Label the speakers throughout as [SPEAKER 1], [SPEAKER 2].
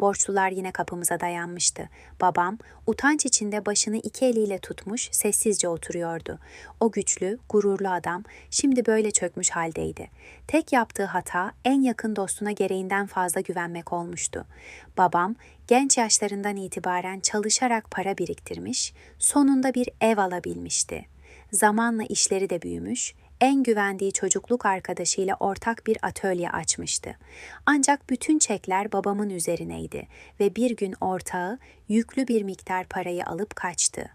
[SPEAKER 1] Borçlular yine kapımıza dayanmıştı. Babam utanç içinde başını iki eliyle tutmuş sessizce oturuyordu. O güçlü, gururlu adam şimdi böyle çökmüş haldeydi. Tek yaptığı hata en yakın dostuna gereğinden fazla güvenmek olmuştu. Babam genç yaşlarından itibaren çalışarak para biriktirmiş, sonunda bir ev alabilmişti. Zamanla işleri de büyümüş, en güvendiği çocukluk arkadaşıyla ortak bir atölye açmıştı. Ancak bütün çekler babamın üzerineydi ve bir gün ortağı yüklü bir miktar parayı alıp kaçtı.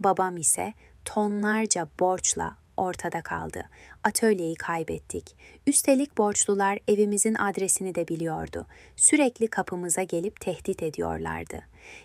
[SPEAKER 1] Babam ise tonlarca borçla ortada kaldı. Atölyeyi kaybettik. Üstelik borçlular evimizin adresini de biliyordu. Sürekli kapımıza gelip tehdit ediyorlardı.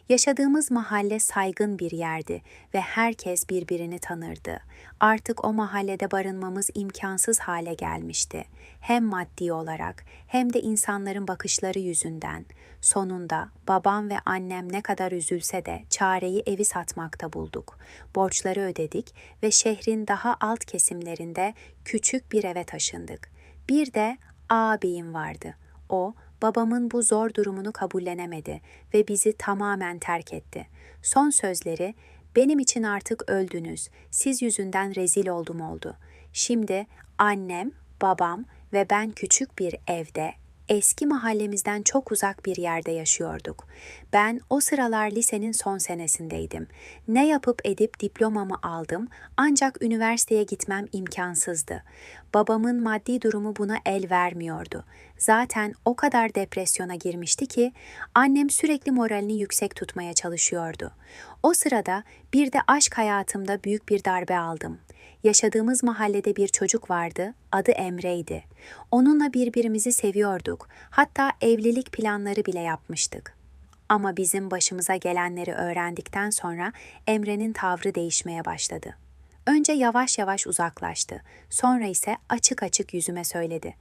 [SPEAKER 1] Yaşadığımız mahalle saygın bir yerdi ve herkes birbirini tanırdı. Artık o mahallede barınmamız imkansız hale gelmişti. Hem maddi olarak hem de insanların bakışları yüzünden. Sonunda babam ve annem ne kadar üzülse de çareyi evi satmakta bulduk. Borçları ödedik ve şehrin daha alt kesimlerinde küçük bir eve taşındık. Bir de ağabeyim vardı. O babamın bu zor durumunu kabullenemedi ve bizi tamamen terk etti. Son sözleri benim için artık öldünüz. Siz yüzünden rezil oldum oldu. Şimdi annem, babam ve ben küçük bir evde eski mahallemizden çok uzak bir yerde yaşıyorduk. Ben o sıralar lisenin son senesindeydim. Ne yapıp edip diplomamı aldım ancak üniversiteye gitmem imkansızdı. Babamın maddi durumu buna el vermiyordu. Zaten o kadar depresyona girmişti ki annem sürekli moralini yüksek tutmaya çalışıyordu. O sırada bir de aşk hayatımda büyük bir darbe aldım. Yaşadığımız mahallede bir çocuk vardı, adı Emre'ydi. Onunla birbirimizi seviyorduk, hatta evlilik planları bile yapmıştık. Ama bizim başımıza gelenleri öğrendikten sonra Emre'nin tavrı değişmeye başladı. Önce yavaş yavaş uzaklaştı, sonra ise açık açık yüzüme söyledi.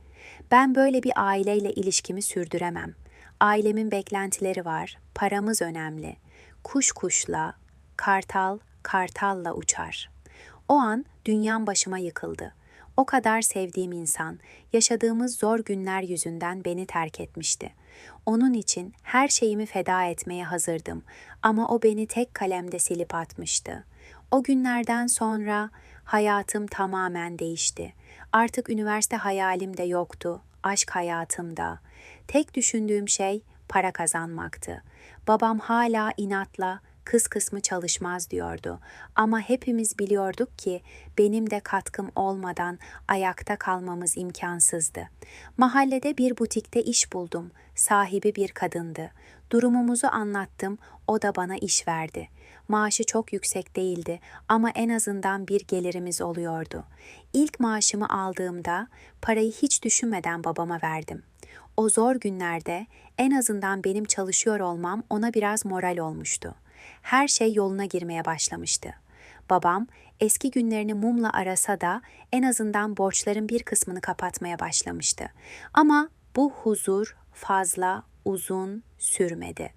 [SPEAKER 1] Ben böyle bir aileyle ilişkimi sürdüremem. Ailemin beklentileri var, paramız önemli. Kuş kuşla, kartal kartalla uçar.'' O an dünyam başıma yıkıldı. O kadar sevdiğim insan, yaşadığımız zor günler yüzünden beni terk etmişti. Onun için her şeyimi feda etmeye hazırdım ama o beni tek kalemde silip atmıştı. O günlerden sonra hayatım tamamen değişti. Artık üniversite hayalim de yoktu, aşk hayatımda. Tek düşündüğüm şey para kazanmaktı. Babam hala inatla kız kısmı çalışmaz diyordu. Ama hepimiz biliyorduk ki benim de katkım olmadan ayakta kalmamız imkansızdı. Mahallede bir butikte iş buldum. Sahibi bir kadındı. Durumumuzu anlattım, o da bana iş verdi. Maaşı çok yüksek değildi ama en azından bir gelirimiz oluyordu. İlk maaşımı aldığımda parayı hiç düşünmeden babama verdim. O zor günlerde en azından benim çalışıyor olmam ona biraz moral olmuştu her şey yoluna girmeye başlamıştı. Babam eski günlerini mumla arasa da en azından borçların bir kısmını kapatmaya başlamıştı. Ama bu huzur fazla uzun sürmedi.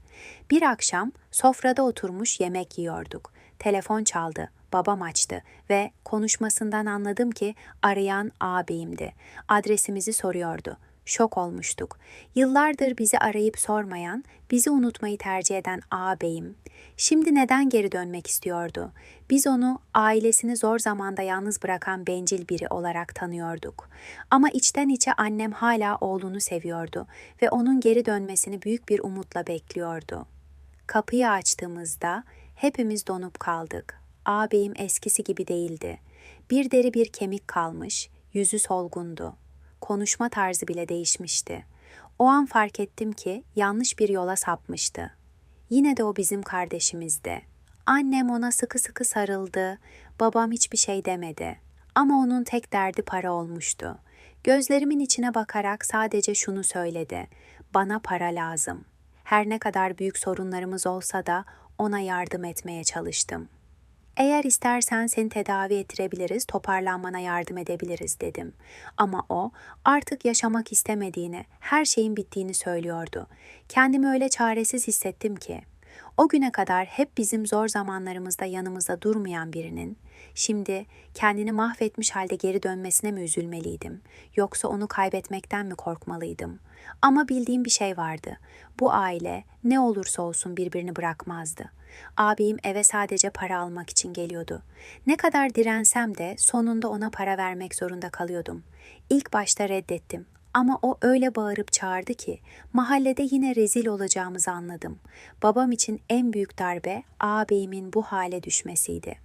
[SPEAKER 1] Bir akşam sofrada oturmuş yemek yiyorduk. Telefon çaldı. Babam açtı ve konuşmasından anladım ki arayan ağabeyimdi. Adresimizi soruyordu şok olmuştuk. Yıllardır bizi arayıp sormayan, bizi unutmayı tercih eden ağabeyim, şimdi neden geri dönmek istiyordu? Biz onu ailesini zor zamanda yalnız bırakan bencil biri olarak tanıyorduk. Ama içten içe annem hala oğlunu seviyordu ve onun geri dönmesini büyük bir umutla bekliyordu. Kapıyı açtığımızda hepimiz donup kaldık. Ağabeyim eskisi gibi değildi. Bir deri bir kemik kalmış, yüzü solgundu konuşma tarzı bile değişmişti. O an fark ettim ki yanlış bir yola sapmıştı. Yine de o bizim kardeşimizdi. Annem ona sıkı sıkı sarıldı, babam hiçbir şey demedi. Ama onun tek derdi para olmuştu. Gözlerimin içine bakarak sadece şunu söyledi. Bana para lazım. Her ne kadar büyük sorunlarımız olsa da ona yardım etmeye çalıştım. Eğer istersen seni tedavi ettirebiliriz, toparlanmana yardım edebiliriz dedim. Ama o artık yaşamak istemediğini, her şeyin bittiğini söylüyordu. Kendimi öyle çaresiz hissettim ki. O güne kadar hep bizim zor zamanlarımızda yanımızda durmayan birinin şimdi kendini mahvetmiş halde geri dönmesine mi üzülmeliydim yoksa onu kaybetmekten mi korkmalıydım? Ama bildiğim bir şey vardı. Bu aile ne olursa olsun birbirini bırakmazdı. Abim eve sadece para almak için geliyordu. Ne kadar dirensem de sonunda ona para vermek zorunda kalıyordum. İlk başta reddettim ama o öyle bağırıp çağırdı ki mahallede yine rezil olacağımızı anladım. Babam için en büyük darbe ağabeyimin bu hale düşmesiydi.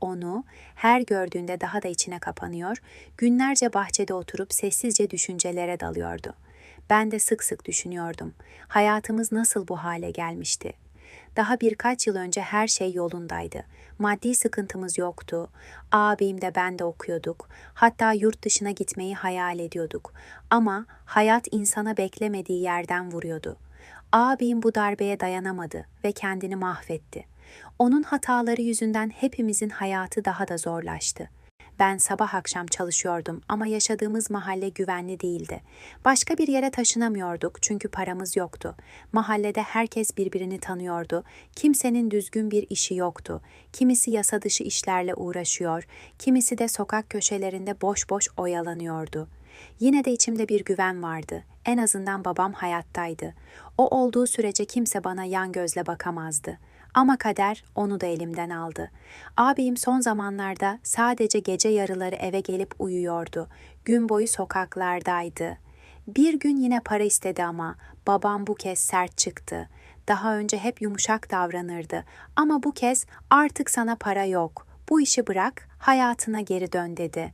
[SPEAKER 1] Onu her gördüğünde daha da içine kapanıyor, günlerce bahçede oturup sessizce düşüncelere dalıyordu. Ben de sık sık düşünüyordum. Hayatımız nasıl bu hale gelmişti? Daha birkaç yıl önce her şey yolundaydı. Maddi sıkıntımız yoktu. Abim de ben de okuyorduk. Hatta yurt dışına gitmeyi hayal ediyorduk. Ama hayat insana beklemediği yerden vuruyordu. Abim bu darbeye dayanamadı ve kendini mahvetti. Onun hataları yüzünden hepimizin hayatı daha da zorlaştı. Ben sabah akşam çalışıyordum ama yaşadığımız mahalle güvenli değildi. Başka bir yere taşınamıyorduk çünkü paramız yoktu. Mahallede herkes birbirini tanıyordu. Kimsenin düzgün bir işi yoktu. Kimisi yasa dışı işlerle uğraşıyor, kimisi de sokak köşelerinde boş boş oyalanıyordu. Yine de içimde bir güven vardı. En azından babam hayattaydı. O olduğu sürece kimse bana yan gözle bakamazdı. Ama kader onu da elimden aldı. Abim son zamanlarda sadece gece yarıları eve gelip uyuyordu. Gün boyu sokaklardaydı. Bir gün yine para istedi ama babam bu kez sert çıktı. Daha önce hep yumuşak davranırdı ama bu kez artık sana para yok. Bu işi bırak, hayatına geri dön dedi.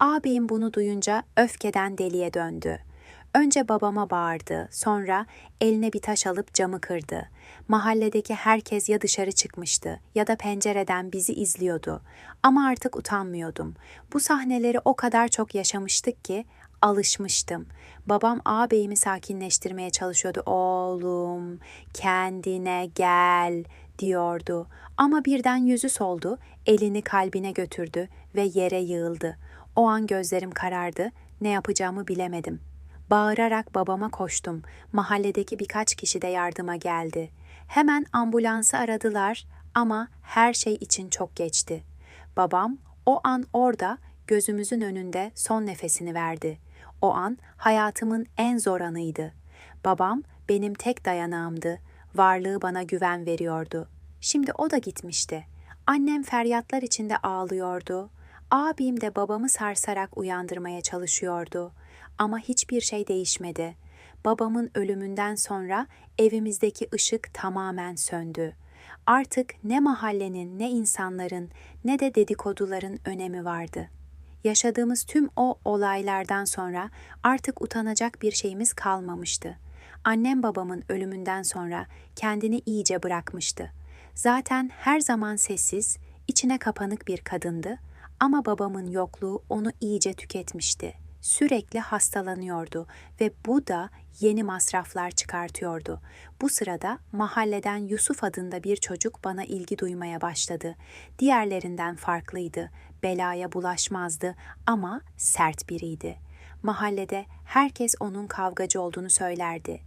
[SPEAKER 1] Abim bunu duyunca öfkeden deliye döndü. Önce babama bağırdı, sonra eline bir taş alıp camı kırdı. Mahalledeki herkes ya dışarı çıkmıştı ya da pencereden bizi izliyordu. Ama artık utanmıyordum. Bu sahneleri o kadar çok yaşamıştık ki alışmıştım. Babam ağabeyimi sakinleştirmeye çalışıyordu. Oğlum, kendine gel diyordu. Ama birden yüzü soldu, elini kalbine götürdü ve yere yığıldı. O an gözlerim karardı, ne yapacağımı bilemedim. Bağırarak babama koştum. Mahalledeki birkaç kişi de yardıma geldi. Hemen ambulansı aradılar ama her şey için çok geçti. Babam o an orada gözümüzün önünde son nefesini verdi. O an hayatımın en zor anıydı. Babam benim tek dayanağımdı. Varlığı bana güven veriyordu. Şimdi o da gitmişti. Annem feryatlar içinde ağlıyordu. Abim de babamı sarsarak uyandırmaya çalışıyordu. Ama hiçbir şey değişmedi. Babamın ölümünden sonra evimizdeki ışık tamamen söndü. Artık ne mahallenin, ne insanların, ne de dedikoduların önemi vardı. Yaşadığımız tüm o olaylardan sonra artık utanacak bir şeyimiz kalmamıştı. Annem babamın ölümünden sonra kendini iyice bırakmıştı. Zaten her zaman sessiz, içine kapanık bir kadındı ama babamın yokluğu onu iyice tüketmişti sürekli hastalanıyordu ve bu da yeni masraflar çıkartıyordu. Bu sırada mahalleden Yusuf adında bir çocuk bana ilgi duymaya başladı. Diğerlerinden farklıydı, belaya bulaşmazdı ama sert biriydi. Mahallede herkes onun kavgacı olduğunu söylerdi.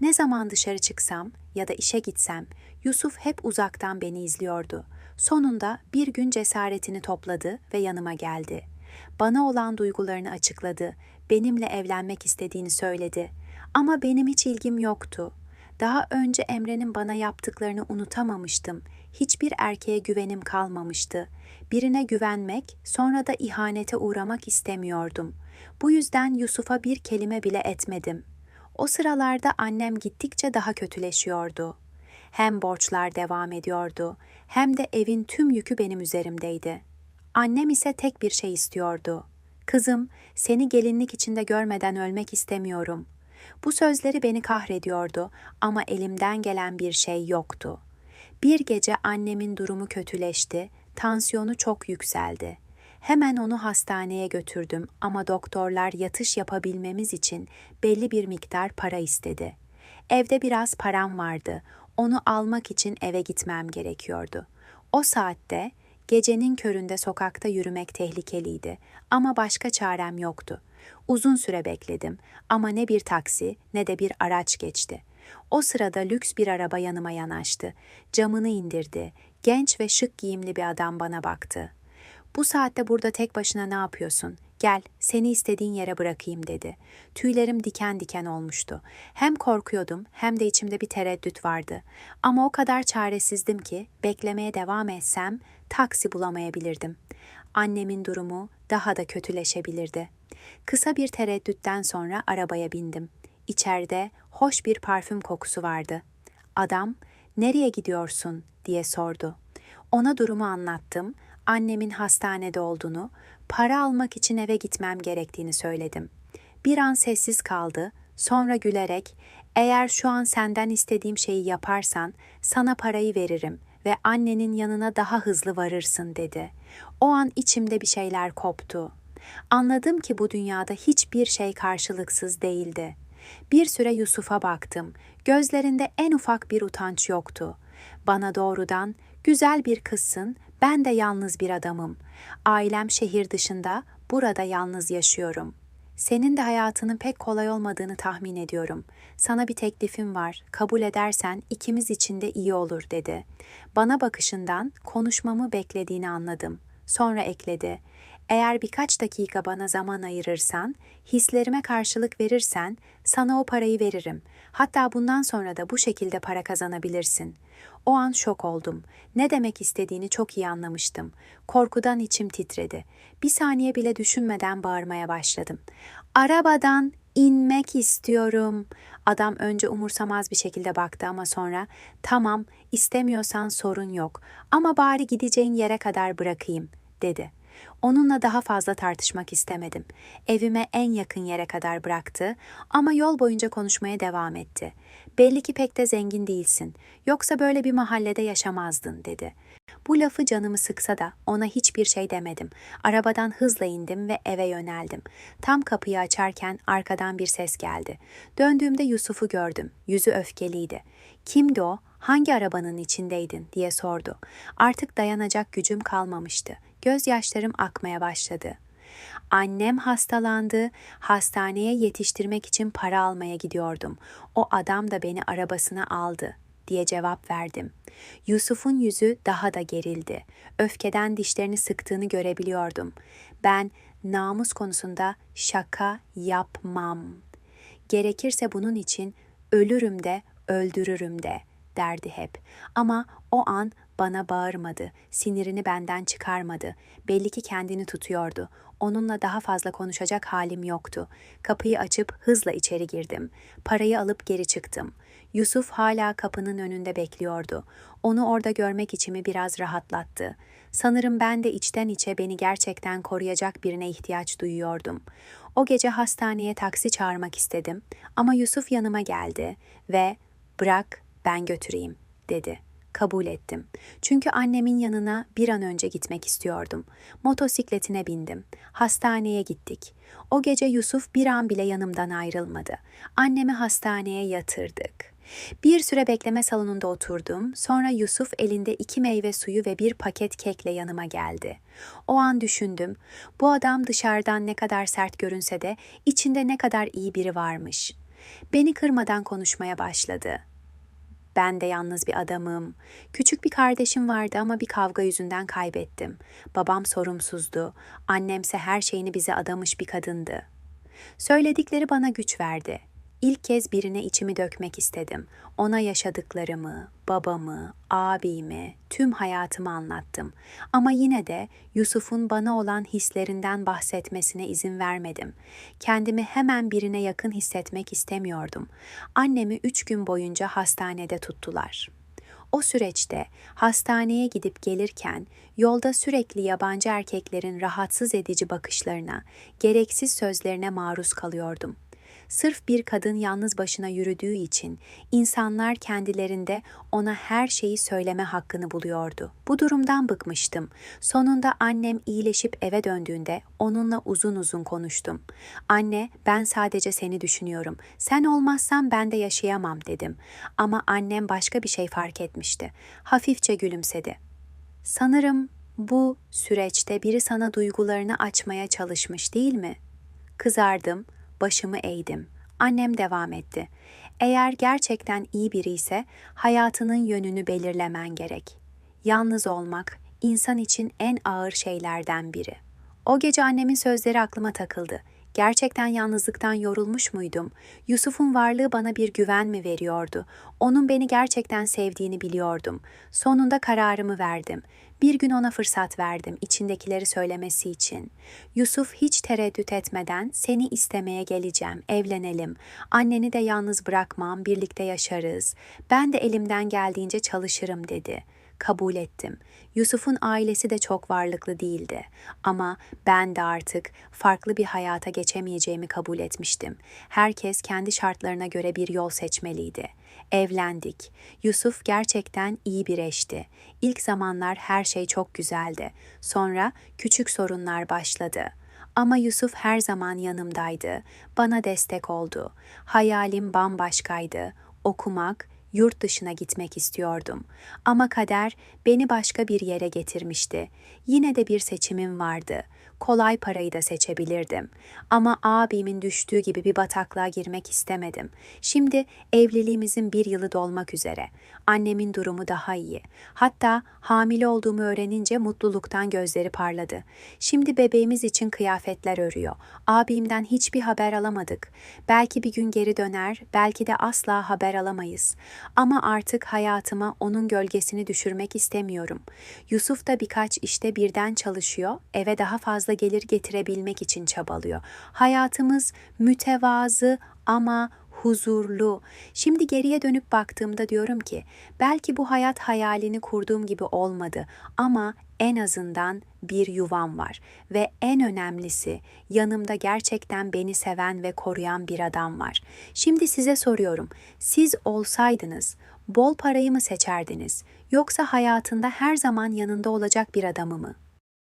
[SPEAKER 1] Ne zaman dışarı çıksam ya da işe gitsem Yusuf hep uzaktan beni izliyordu. Sonunda bir gün cesaretini topladı ve yanıma geldi.'' Bana olan duygularını açıkladı. Benimle evlenmek istediğini söyledi. Ama benim hiç ilgim yoktu. Daha önce Emre'nin bana yaptıklarını unutamamıştım. Hiçbir erkeğe güvenim kalmamıştı. Birine güvenmek, sonra da ihanete uğramak istemiyordum. Bu yüzden Yusuf'a bir kelime bile etmedim. O sıralarda annem gittikçe daha kötüleşiyordu. Hem borçlar devam ediyordu, hem de evin tüm yükü benim üzerimdeydi. Annem ise tek bir şey istiyordu. Kızım, seni gelinlik içinde görmeden ölmek istemiyorum. Bu sözleri beni kahrediyordu ama elimden gelen bir şey yoktu. Bir gece annemin durumu kötüleşti, tansiyonu çok yükseldi. Hemen onu hastaneye götürdüm ama doktorlar yatış yapabilmemiz için belli bir miktar para istedi. Evde biraz param vardı. Onu almak için eve gitmem gerekiyordu. O saatte Gecenin köründe sokakta yürümek tehlikeliydi ama başka çarem yoktu. Uzun süre bekledim ama ne bir taksi ne de bir araç geçti. O sırada lüks bir araba yanıma yanaştı. Camını indirdi. Genç ve şık giyimli bir adam bana baktı. Bu saatte burada tek başına ne yapıyorsun? Gel, seni istediğin yere bırakayım dedi. Tüylerim diken diken olmuştu. Hem korkuyordum hem de içimde bir tereddüt vardı. Ama o kadar çaresizdim ki beklemeye devam etsem taksi bulamayabilirdim. Annemin durumu daha da kötüleşebilirdi. Kısa bir tereddütten sonra arabaya bindim. İçeride hoş bir parfüm kokusu vardı. Adam, "Nereye gidiyorsun?" diye sordu. Ona durumu anlattım. Annemin hastanede olduğunu, para almak için eve gitmem gerektiğini söyledim. Bir an sessiz kaldı. Sonra gülerek, "Eğer şu an senden istediğim şeyi yaparsan sana parayı veririm ve annenin yanına daha hızlı varırsın." dedi. O an içimde bir şeyler koptu. Anladım ki bu dünyada hiçbir şey karşılıksız değildi. Bir süre Yusuf'a baktım. Gözlerinde en ufak bir utanç yoktu. Bana doğrudan güzel bir kızsın, ben de yalnız bir adamım. Ailem şehir dışında, burada yalnız yaşıyorum. Senin de hayatının pek kolay olmadığını tahmin ediyorum. Sana bir teklifim var. Kabul edersen ikimiz için de iyi olur dedi. Bana bakışından konuşmamı beklediğini anladım. Sonra ekledi. Eğer birkaç dakika bana zaman ayırırsan, hislerime karşılık verirsen sana o parayı veririm. Hatta bundan sonra da bu şekilde para kazanabilirsin. O an şok oldum. Ne demek istediğini çok iyi anlamıştım. Korkudan içim titredi. Bir saniye bile düşünmeden bağırmaya başladım. Arabadan inmek istiyorum. Adam önce umursamaz bir şekilde baktı ama sonra tamam istemiyorsan sorun yok ama bari gideceğin yere kadar bırakayım dedi. Onunla daha fazla tartışmak istemedim. Evime en yakın yere kadar bıraktı ama yol boyunca konuşmaya devam etti. Belli ki pek de zengin değilsin. Yoksa böyle bir mahallede yaşamazdın dedi. Bu lafı canımı sıksa da ona hiçbir şey demedim. Arabadan hızla indim ve eve yöneldim. Tam kapıyı açarken arkadan bir ses geldi. Döndüğümde Yusuf'u gördüm. Yüzü öfkeliydi. Kimdi o? Hangi arabanın içindeydin diye sordu. Artık dayanacak gücüm kalmamıştı. Gözyaşlarım akmaya başladı. Annem hastalandı, hastaneye yetiştirmek için para almaya gidiyordum. O adam da beni arabasına aldı diye cevap verdim. Yusuf'un yüzü daha da gerildi. Öfkeden dişlerini sıktığını görebiliyordum. Ben namus konusunda şaka yapmam. Gerekirse bunun için ölürüm de öldürürüm de derdi hep. Ama o an bana bağırmadı, sinirini benden çıkarmadı. Belli ki kendini tutuyordu. Onunla daha fazla konuşacak halim yoktu. Kapıyı açıp hızla içeri girdim. Parayı alıp geri çıktım. Yusuf hala kapının önünde bekliyordu. Onu orada görmek içimi biraz rahatlattı. Sanırım ben de içten içe beni gerçekten koruyacak birine ihtiyaç duyuyordum. O gece hastaneye taksi çağırmak istedim ama Yusuf yanıma geldi ve "Bırak, ben götüreyim." dedi. Kabul ettim. Çünkü annemin yanına bir an önce gitmek istiyordum. Motosikletine bindim. Hastaneye gittik. O gece Yusuf bir an bile yanımdan ayrılmadı. Annemi hastaneye yatırdık. Bir süre bekleme salonunda oturdum. Sonra Yusuf elinde iki meyve suyu ve bir paket kekle yanıma geldi. O an düşündüm. Bu adam dışarıdan ne kadar sert görünse de içinde ne kadar iyi biri varmış. Beni kırmadan konuşmaya başladı. Ben de yalnız bir adamım. Küçük bir kardeşim vardı ama bir kavga yüzünden kaybettim. Babam sorumsuzdu. Annemse her şeyini bize adamış bir kadındı. Söyledikleri bana güç verdi. İlk kez birine içimi dökmek istedim. Ona yaşadıklarımı, babamı, abimi, tüm hayatımı anlattım. Ama yine de Yusuf'un bana olan hislerinden bahsetmesine izin vermedim. Kendimi hemen birine yakın hissetmek istemiyordum. Annemi üç gün boyunca hastanede tuttular.'' O süreçte hastaneye gidip gelirken yolda sürekli yabancı erkeklerin rahatsız edici bakışlarına, gereksiz sözlerine maruz kalıyordum sırf bir kadın yalnız başına yürüdüğü için insanlar kendilerinde ona her şeyi söyleme hakkını buluyordu. Bu durumdan bıkmıştım. Sonunda annem iyileşip eve döndüğünde onunla uzun uzun konuştum. Anne, ben sadece seni düşünüyorum. Sen olmazsan ben de yaşayamam dedim. Ama annem başka bir şey fark etmişti. Hafifçe gülümsedi. Sanırım bu süreçte biri sana duygularını açmaya çalışmış değil mi? Kızardım başımı eğdim. Annem devam etti. Eğer gerçekten iyi biri ise hayatının yönünü belirlemen gerek. Yalnız olmak insan için en ağır şeylerden biri. O gece annemin sözleri aklıma takıldı. Gerçekten yalnızlıktan yorulmuş muydum? Yusuf'un varlığı bana bir güven mi veriyordu? Onun beni gerçekten sevdiğini biliyordum. Sonunda kararımı verdim. Bir gün ona fırsat verdim içindekileri söylemesi için. Yusuf hiç tereddüt etmeden seni istemeye geleceğim, evlenelim. Anneni de yalnız bırakmam, birlikte yaşarız. Ben de elimden geldiğince çalışırım dedi.'' Kabul ettim. Yusuf'un ailesi de çok varlıklı değildi ama ben de artık farklı bir hayata geçemeyeceğimi kabul etmiştim. Herkes kendi şartlarına göre bir yol seçmeliydi. Evlendik. Yusuf gerçekten iyi bir eşti. İlk zamanlar her şey çok güzeldi. Sonra küçük sorunlar başladı. Ama Yusuf her zaman yanımdaydı. Bana destek oldu. Hayalim bambaşkaydı. Okumak, yurt dışına gitmek istiyordum. Ama kader beni başka bir yere getirmişti. Yine de bir seçimim vardı. Kolay parayı da seçebilirdim. Ama abimin düştüğü gibi bir bataklığa girmek istemedim. Şimdi evliliğimizin bir yılı dolmak üzere. Annemin durumu daha iyi. Hatta hamile olduğumu öğrenince mutluluktan gözleri parladı. Şimdi bebeğimiz için kıyafetler örüyor. Abimden hiçbir haber alamadık. Belki bir gün geri döner, belki de asla haber alamayız. Ama artık hayatıma onun gölgesini düşürmek istemiyorum. Yusuf da birkaç işte birden çalışıyor, eve daha fazla gelir getirebilmek için çabalıyor. Hayatımız mütevazı ama huzurlu. Şimdi geriye dönüp baktığımda diyorum ki belki bu hayat hayalini kurduğum gibi olmadı ama en azından bir yuvam var ve en önemlisi yanımda gerçekten beni seven ve koruyan bir adam var. Şimdi size soruyorum. Siz olsaydınız bol parayı mı seçerdiniz yoksa hayatında her zaman yanında olacak bir adamı mı?